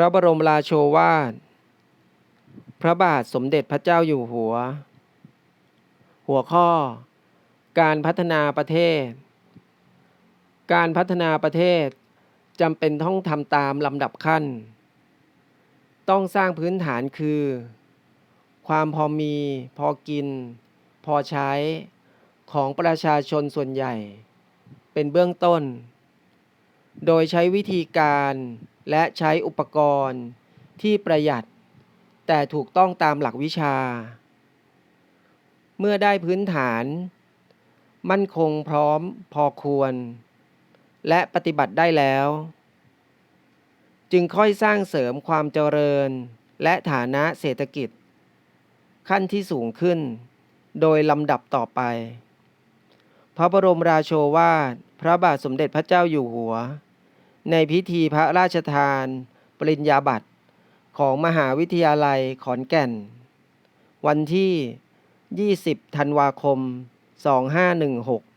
ระบรมราโชวาท พระบาทสมเด็จพระเจ้าอยู่หัว หัวข้อ การพัฒนาประเทศ การพัฒนาประเทศจำเป็นต้องทำตามลำดับขั้น ต้องสร้างพื้นฐานคือ ความพอมี พอกิน พอใช้ของประชาชนส่วนใหญ่ เป็นเบื้องต้น โดยใช้วิธีการ และใช้อุปกรณ์ที่ประหยัด แต่ถูกต้องตามหลักวิชา เมื่อได้พื้นฐาน มั่นคงพร้อมพอควร และปฏิบัติได้แล้ว จึงค่อยสร้างเสริมความเจริญและฐานะเศรษฐกิจ ขั้นที่สูงขึ้น โดยลำดับต่อไป พระบรมราโชวาท พระบาทสมเด็จพระเจ้าอยู่หัว ในพิธีพระราชทาน ปริญญาบัตรของมหาวิทยาลัยขอนแก่น วันที่ 20 ธันวาคม 2516